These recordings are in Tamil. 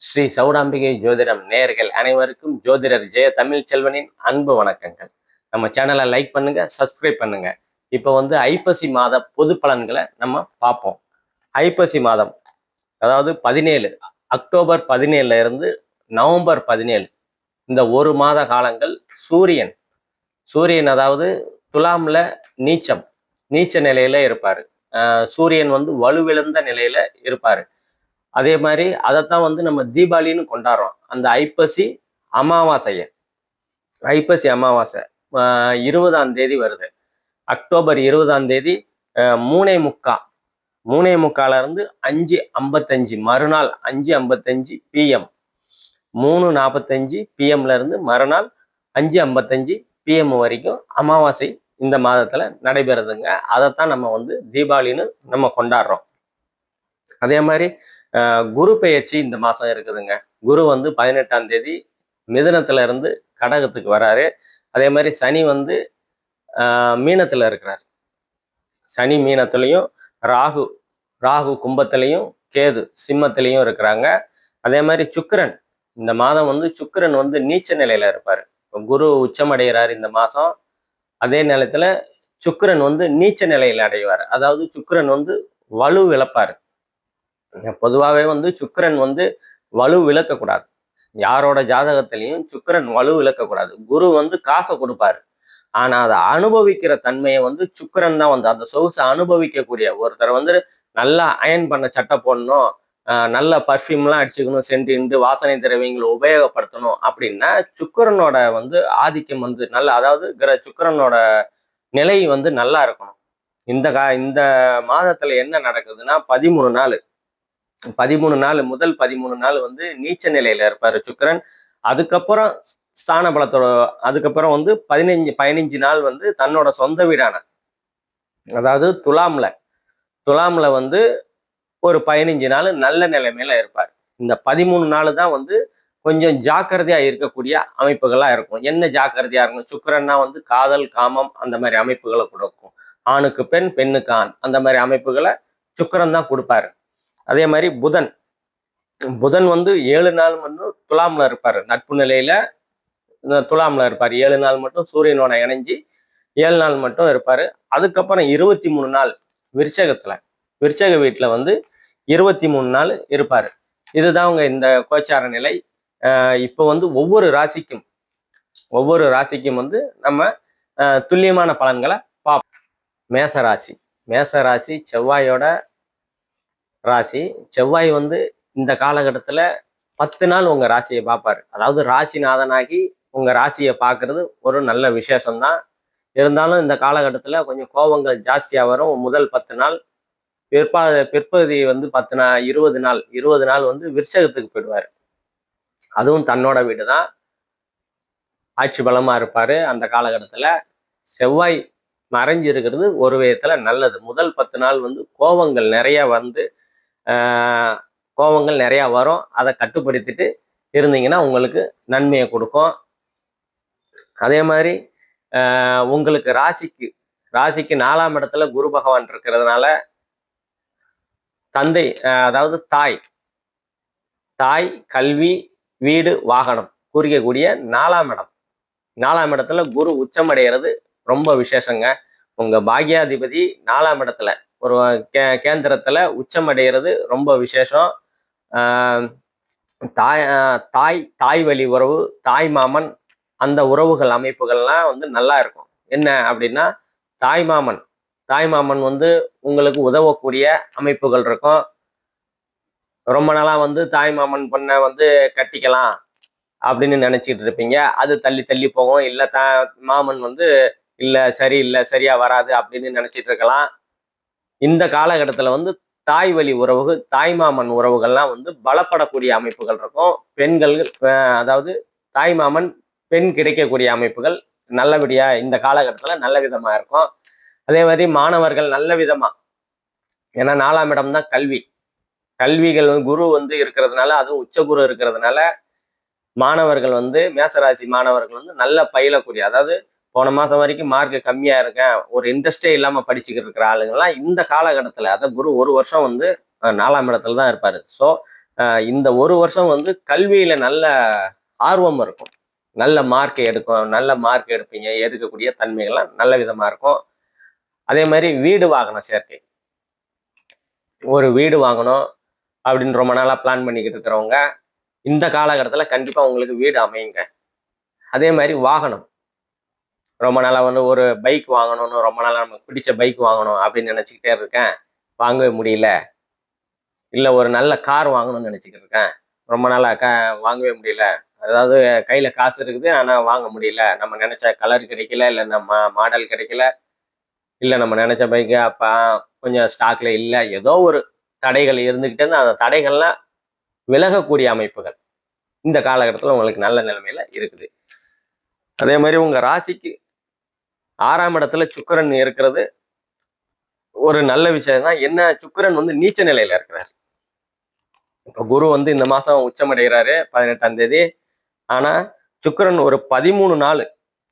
ஸ்ரீ சௌடாம்பிகை ஜோதிடம் நேர்கள் அனைவருக்கும் ஜோதிடர் ஜெய தமிழ் செல்வனின் அன்பு வணக்கங்கள். நம்ம சேனலை லைக் பண்ணுங்க சப்ஸ்கிரைப் பண்ணுங்க. இப்போ வந்து ஐப்பசி மாத பொது பலன்களை நம்ம பார்ப்போம். ஐப்பசி மாதம் அதாவது பதினேழு அக்டோபர் பதினேழுல இருந்து நவம்பர் பதினேழு இந்த ஒரு மாத காலங்கள் சூரியன். சூரியன் அதாவது துலாம்ல நீச்சம் நீச்ச நிலையில இருப்பாரு. ஆஹ் சூரியன் வந்து வலுவிழந்த நிலையில இருப்பாரு. அதே மாதிரி அதைத்தான் வந்து நம்ம தீபாவளின்னு கொண்டாடுறோம். அந்த ஐப்பசி அமாவாசைய. ஐப்பசி அமாவாசை ஆஹ் இருபதாம் தேதி வருது. அக்டோபர் இருபதாம் தேதி மூணே முக்கா. மூணே முக்கால இருந்து அஞ்சு ஐம்பத்தஞ்சு மறுநாள் அஞ்சு ஐம்பத்தஞ்சு பிஎம் மூணு நாற்பத்தஞ்சு பிஎம்ல இருந்து மறுநாள் அஞ்சு ஐம்பத்தஞ்சு பிஎம் வரைக்கும் அமாவாசை இந்த மாதத்துல நடைபெறுதுங்க. அதைத்தான் நம்ம வந்து தீபாவளின்னு நம்ம கொண்டாடுறோம். அதே மாதிரி குரு பெயர்ச்சி இந்த மாதம் இருக்குதுங்க. குரு வந்து பதினெட்டாம் தேதி மிதுனத்துல இருந்து கடகத்துக்கு வராரு. அதே மாதிரி சனி வந்து மீனத்தில் இருக்கிறார். சனி மீனத்துலேயும் ராகு ராகு கும்பத்துலேயும் கேது சிம்மத்திலையும் இருக்கிறாங்க. அதே மாதிரி சுக்கரன் இந்த மாதம் வந்து சுக்கிரன் வந்து நீச்ச நிலையில இருப்பார். இப்போ குரு உச்சமடைகிறார் இந்த மாதம் அதே நேரத்தில் சுக்கரன் வந்து நீச்ச நிலையில் அடைவார். அதாவது சுக்கரன் வந்து வலு இழப்பார். பொதுவாகவே வந்து சுக்கரன் வந்து வலு விளக்கக்கூடாது யாரோட ஜாதகத்திலையும் சுக்கிரன் வலு விளக்கக்கூடாது குரு வந்து காசை கொடுப்பாரு. ஆனா அதை அனுபவிக்கிற தன்மையை வந்து சுக்கிரன் தான் வந்து அந்த சொகுசை அனுபவிக்கக்கூடிய ஒருத்தர் வந்து நல்லா அயன் பண்ண சட்டை போடணும் நல்ல பர்ஃப்யூம்லாம் அடிச்சுக்கணும் சென்ட்டு வாசனை திரவியங்களை உபயோகப்படுத்தணும் அப்படின்னா சுக்கரனோட வந்து ஆதிக்கம் வந்து நல்ல அதாவது கிர சுக்கிரனோட நிலை வந்து நல்லா இருக்கணும். இந்த கா இந்த மாதத்துல என்ன நடக்குதுன்னா பதிமூணு நாள். பதிமூணு நாள் முதல் பதிமூணு நாள் வந்து நீச்ச நிலையில இருப்பாரு சுக்கரன். அதுக்கப்புறம் ஸ்தான பலத்தோட அதுக்கப்புறம் வந்து பதினஞ்சு பதினஞ்சு நாள் வந்து தன்னோட சொந்த வீடான அதாவது துலாம்ல துலாம்ல வந்து ஒரு பதினஞ்சு நாள் நல்ல நிலைமையில இருப்பார். இந்த பதிமூணு நாள் தான் வந்து கொஞ்சம் ஜாக்கிரதையா இருக்கக்கூடிய அமைப்புகளா இருக்கும். என்ன ஜாக்கிரதையா இருக்கும்? சுக்கிரன்னா வந்து காதல் காமம் அந்த மாதிரி அமைப்புகளை கொடுக்கும். ஆணுக்கு பெண் பெண்ணுக்கு ஆண் அந்த மாதிரி அமைப்புகளை சுக்கிரன் தான் கொடுப்பாரு. அதே மாதிரி புதன். புதன் வந்து ஏழு நாள் மட்டும் துலாமில் இருப்பார். நட்பு நிலையில துலாமில் இருப்பார். ஏழு நாள் மட்டும் சூரியனோட இணைஞ்சி ஏழு நாள் மட்டும் இருப்பார். அதுக்கப்புறம் இருபத்தி மூணு நாள் விருச்சகத்தில். விருச்சக வீட்டில் வந்து இருபத்தி மூணு நாள் இருப்பார். இதுதான் அவங்க இந்த கோச்சார நிலை. இப்போ வந்து ஒவ்வொரு ராசிக்கும் ஒவ்வொரு ராசிக்கும் வந்து நம்ம துல்லியமான பலன்களை பார்ப்போம் மேச ராசி மேச ராசி செவ்வாயோட ராசி செவ்வாய் வந்து இந்த காலகட்டத்துல பத்து நாள் உங்க ராசியை பார்ப்பாரு. அதாவது ராசிநாதனாகி உங்க ராசியை பார்க்கறது ஒரு நல்ல விசேஷம்தான். இருந்தாலும் இந்த காலகட்டத்துல கொஞ்சம் கோபங்கள் ஜாஸ்தியா வரும். முதல் பத்து நாள் பிற்பா பிற்பகுதி வந்து பத்து நாள் இருபது நாள் இருபது நாள் வந்து விற்சகத்துக்கு போயிடுவாரு. அதுவும் தன்னோட வீடு தான் ஆட்சி பலமா இருப்பாரு. அந்த காலகட்டத்துல செவ்வாய் மறைஞ்சு இருக்கிறது ஒரு விதத்துல நல்லது. முதல் பத்து நாள் வந்து கோபங்கள் நிறைய வந்து கோபங்கள் நிறையா வரும். அதை கட்டுப்படுத்திட்டு இருந்தீங்கன்னா உங்களுக்கு நன்மையை கொடுக்கும். அதே மாதிரி ஆஹ் உங்களுக்கு ராசிக்கு ராசிக்கு நாலாம் இடத்துல குரு பகவான் இருக்கிறதுனால தந்தை அதாவது தாய் தாய் கல்வி வீடு வாகனம் குறிக்கக்கூடிய நாலாம் இடம். நாலாம் இடத்துல குரு உச்சமடைகிறது ரொம்ப விசேஷங்க. உங்க பாக்யாதிபதி நாலாம் இடத்துல ஒரு கே கேந்திரத்தில் உச்சமடைகிறது ரொம்ப விசேஷம். தாய் தாய் தாய் வழி உறவு தாய் மாமன் அந்த உறவுகள் அமைப்புகள்லாம் வந்து நல்லா இருக்கும். என்ன அப்படின்னா தாய் மாமன். தாய் மாமன் வந்து உங்களுக்கு உதவக்கூடிய அமைப்புகள் இருக்கும். ரொம்ப நாளாக வந்து தாய் மாமன் பொண்ணை வந்து கட்டிக்கலாம் அப்படின்னு நினச்சிட்டு இருப்பீங்க. அது தள்ளி தள்ளி போகும். இல்லை தா மாமன் வந்து இல்லை சரி இல்லை சரியாக வராது அப்படின்னு நினச்சிட்டு இருக்கலாம். இந்த காலகட்டத்தில் வந்து தாய் வழி உறவுகள் தாய்மாமன் உறவுகள்லாம் வந்து பலப்படக்கூடிய அமைப்புகள் இருக்கும். பெண்கள் அதாவது தாய்மாமன் பெண் கிடைக்கக்கூடிய அமைப்புகள் நல்லபடியா இந்த காலகட்டத்தில் நல்ல விதமாக இருக்கும். அதே மாதிரி மாணவர்கள் நல்ல விதமாக ஏன்னா நாலாம் இடம் தான் கல்வி. கல்விகள் வந்து குரு வந்து இருக்கிறதுனால அதுவும் உச்ச குரு இருக்கிறதுனால மாணவர்கள் வந்து மேசராசி மாணவர்கள் வந்து நல்ல பயிலக்கூடிய அதாவது போன மாதம் வரைக்கும் மார்க் கம்மியாக இருக்கேன். ஒரு இன்ட்ரெஸ்டே இல்லாமல் படிச்சுக்கிட்டு இருக்கிற ஆளுங்கள்லாம் இந்த காலகட்டத்தில் அதை குரு ஒரு வருஷம் வந்து நாலாம் இடத்துல தான் இருப்பார். ஸோ இந்த ஒரு வருஷம் வந்து கல்வியில் நல்ல ஆர்வம் இருக்கும். நல்ல மார்க் எடுக்கும். நல்ல மார்க் எடுப்பீங்க. எடுக்கக்கூடிய தன்மைகள்லாம் நல்ல விதமாக இருக்கும். அதே மாதிரி வீடு வாகனம் சேர்க்கை. ஒரு வீடு வாங்கணும் அப்படின்னு ரொம்ப நாளாக பிளான் பண்ணிக்கிட்டு இருக்கிறவங்க இந்த காலகட்டத்தில் கண்டிப்பாக உங்களுக்கு வீடு அமையுங்க. அதே மாதிரி வாகனம். ரொம்ப நாளாக வந்து ஒரு பைக் வாங்கணும்னு ரொம்ப நாளாக நமக்கு பிடிச்ச பைக் வாங்கணும் அப்படின்னு நினச்சிக்கிட்டே இருக்கேன். வாங்கவே முடியல. இல்லை ஒரு நல்ல கார் வாங்கணும்னு நினச்சிக்கிட்டு இருக்கேன். ரொம்ப நாளாக க வாங்கவே முடியல. அதாவது கையில் காசு இருக்குது ஆனால் வாங்க முடியல. நம்ம நினச்ச கலர் கிடைக்கல இல்லை நம்ம மாடல் கிடைக்கல. இல்லை நம்ம நினச்ச பைக்கு அப்போ கொஞ்சம் ஸ்டாக்ல இல்லை. ஏதோ ஒரு தடைகள் இருந்துகிட்டே அந்த தடைகள்லாம் விலகக்கூடிய அமைப்புகள். இந்த காலகட்டத்தில் உங்களுக்கு நல்ல நிலைமையில இருக்குது. அதே மாதிரி உங்கள் ராசிக்கு ஆறாம் இடத்துல சுக்கிரன் இருக்கிறது ஒரு நல்ல விஷயம் தான் என்ன சுக்கிரன் வந்து நீச்ச நிலையில இருக்கிறார். இப்போ குரு வந்து இந்த மாசம் உச்சமடைகிறாரு பதினெட்டாம் தேதி. ஆனா சுக்கிரன் ஒரு பதிமூணு நாள்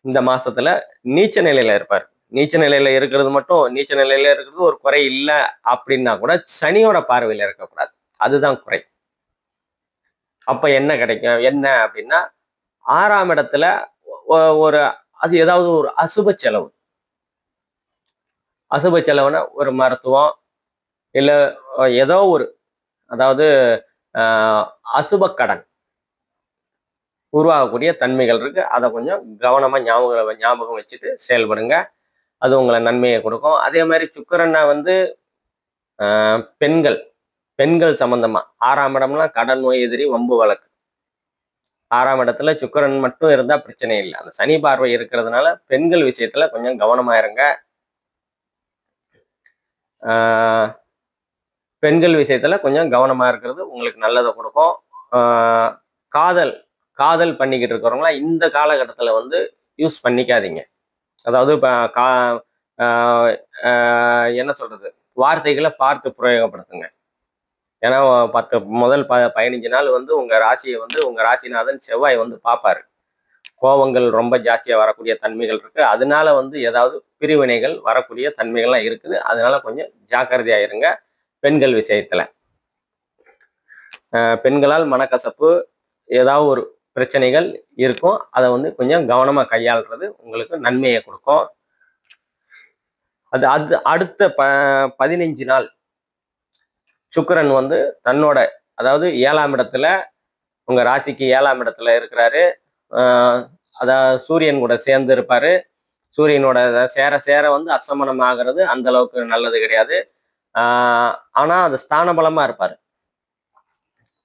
இந்த மாசத்துல நீச்ச நிலையில இருப்பார். நீச்ச நிலையில இருக்கிறது மட்டும் நீச்ச நிலையில இருக்கிறது ஒரு குறை இல்லை அப்படின்னா கூட சனியோட பார்வையில இருக்கக்கூடாது. அதுதான் குறை. அப்ப என்ன கிடைக்கும்? என்ன அப்படின்னா ஆறாம் இடத்துல ஒரு அது ஏதாவது ஒரு அசுப செலவு. அசுப செலவுனா ஒரு மருத்துவம் இல்லை ஏதோ ஒரு அதாவது அசுப கடன். உருவாகக்கூடிய தன்மைகள் இருக்கு. அதை கொஞ்சம் கவனமாக ஞாபகம் ஞாபகம் வச்சுட்டு செயல்படுங்க. அது உங்களை நன்மையை கொடுக்கும். அதே மாதிரி சுக்கரன்னா வந்து பெண்கள் பெண்கள் சம்பந்தமா. ஆறாம் இடம்லாம் கடன் நோய் எதிரி வம்பு வழக்கு. ஆறாம் இடத்துல சுக்கிரன் மட்டும் இருந்தா பிரச்சனை இல்லை. அந்த சனி பார்வை இருக்கிறதுனால பெண்கள் விஷயத்துல கொஞ்சம் கவனமா இருங்க. பெண்கள் விஷயத்துல கொஞ்சம் கவனமா இருக்கிறது உங்களுக்கு நல்லதை கொடுக்கும். காதல் காதல் பண்ணிக்கிட்டு இருக்கிறவங்களாம் இந்த காலகட்டத்தில் வந்து யூஸ் பண்ணிக்காதீங்க. அதாவது இப்போ கா என்ன சொல்றது? வார்த்தைகளை பார்த்து பிரயோகப்படுத்துங்க. ஏன்னா பத்து முதல் ப பதினஞ்சு நாள் வந்து உங்கள் ராசியை வந்து உங்கள் ராசிநாதன் செவ்வாய் வந்து பார்ப்பாரு கோபங்கள் ரொம்ப ஜாஸ்தியாக வரக்கூடிய தன்மைகள் இருக்குது அதனால வந்து ஏதாவது பிரிவினைகள் வரக்கூடிய தன்மைகள்லாம் இருக்குது. அதனால கொஞ்சம் ஜாக்கிரதையாக இருங்க. பெண்கள் விஷயத்தில். பெண்களால் மனக்கசப்பு ஏதாவது ஒரு பிரச்சனைகள் இருக்கும். அதை வந்து கொஞ்சம் கவனமாக கையாளுறது உங்களுக்கு நன்மையை கொடுக்கும். அது அது அடுத்த ப பதினஞ்சு நாள் சுக்கிரன் வந்து தன்னோட அதாவது ஏழாம் இடத்துல உங்கள் ராசிக்கு ஏழாம் இடத்துல இருக்கிறாரு. அதாவது சூரியன் கூட சேர்ந்து இருப்பார். சூரியனோட சேர சேர வந்து அசமனம் ஆகிறது அந்த அளவுக்கு நல்லது கிடையாது. ஆனால் அது ஸ்தான இருப்பார்.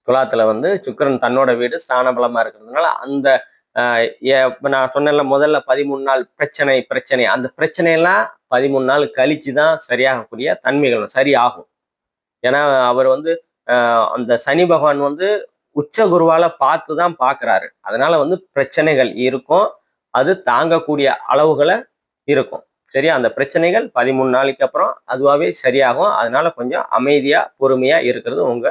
இருப்பாரு வந்து சுக்கிரன் தன்னோட வீடு ஸ்தானபலமாக இருக்கிறதுனால அந்த இப்போ ஏ- நான் சொன்னேன்ல முதல்ல பதிமூணு நாள் பிரச்சனை பிரச்சனை. அந்த பிரச்சனையெல்லாம் பதிமூணு நாள் கழிச்சு தான் சரியாகக்கூடிய தன்மைகள் சரியாகும். ஏன்னா அவர் வந்து அந்த சனி பகவான் வந்து உச்ச குருவால பார்த்து தான் பார்க்குறாரு. அதனால வந்து பிரச்சனைகள் இருக்கும். அது தாங்கக்கூடிய அளவுகளை இருக்கும். சரியா? அந்த பிரச்சனைகள் பதிமூணு நாளைக்கு அப்புறம் அதுவாகவே சரியாகும். அதனால கொஞ்சம் அமைதியாக பொறுமையாக இருக்கிறது உங்க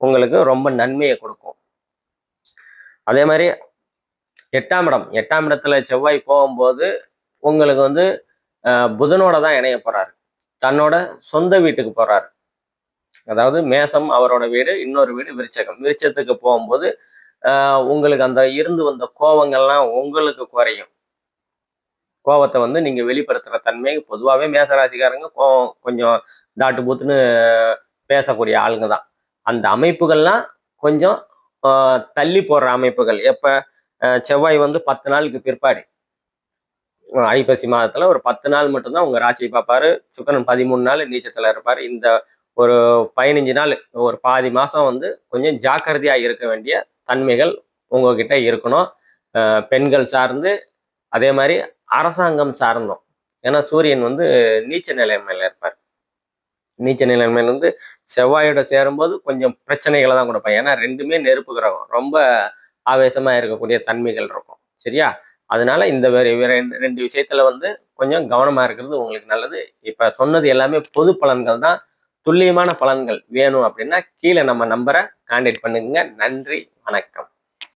உங்களுக்கு ரொம்ப நன்மையை கொடுக்கும். அதே மாதிரி எட்டாம் இடம். எட்டாம் இடத்துல செவ்வாய் போகும்போது உங்களுக்கு வந்து புதனோட தான் இணைய போறாரு. தன்னோட சொந்த வீட்டுக்கு போறாரு. அதாவது மேசம் அவரோட வீடு இன்னொரு வீடு விருச்சகம். விருச்சத்துக்கு போகும்போது உங்களுக்கு அந்த இருந்து வந்த கோவங்கள்லாம் உங்களுக்கு குறையும். கோவத்தை வந்து நீங்க வெளிப்படுத்துற தன்மை பொதுவாகவே மேசராசிக்காரங்க கோவம் கொஞ்சம் தாட்டு பூத்துன்னு பேசக்கூடிய ஆளுங்க தான். அந்த அமைப்புகள்லாம் கொஞ்சம் தள்ளி போடுற அமைப்புகள். எப்ப செவ்வாய் வந்து பத்து நாளுக்கு பிற்பாடு. ஐப்பசி மாதத்துல ஒரு பத்து நாள் மட்டும்தான் உங்க ராசியை பார்ப்பாரு. சுக்கரன் பதிமூணு நாள் நீச்சத்துல இருப்பாரு. இந்த ஒரு பதினஞ்சு நாள் ஒரு பாதி மாதம் வந்து கொஞ்சம் ஜாக்கிரதையாக இருக்க வேண்டிய தன்மைகள் உங்ககிட்ட இருக்கணும். பெண்கள் சார்ந்து அதே மாதிரி அரசாங்கம் சார்ந்தோம். ஏன்னா சூரியன் வந்து நீச்ச நிலைமையில் இருப்பார். நீச்ச நிலைமையில வந்து செவ்வாயோட சேரும்போது கொஞ்சம் பிரச்சனைகளை தான் கொடுப்பேன் ஏன்னா ரெண்டுமே நெருப்பு கிரகம். ரொம்ப ஆவேசமாக இருக்கக்கூடிய தன்மைகள் இருக்கும். சரியா? அதனால இந்த வேற வேற ரெண்டு- விஷயத்துல வந்து கொஞ்சம் கவனமாக இருக்கிறது உங்களுக்கு நல்லது. இப்போ சொன்னது எல்லாமே பொது பலன்கள் தான். துல்லியமான பலன்கள் வேணும் அப்படின்னா கீழே நம்ம நம்பரை கான்டாக்ட் பண்ணுங்க. நன்றி வணக்கம்.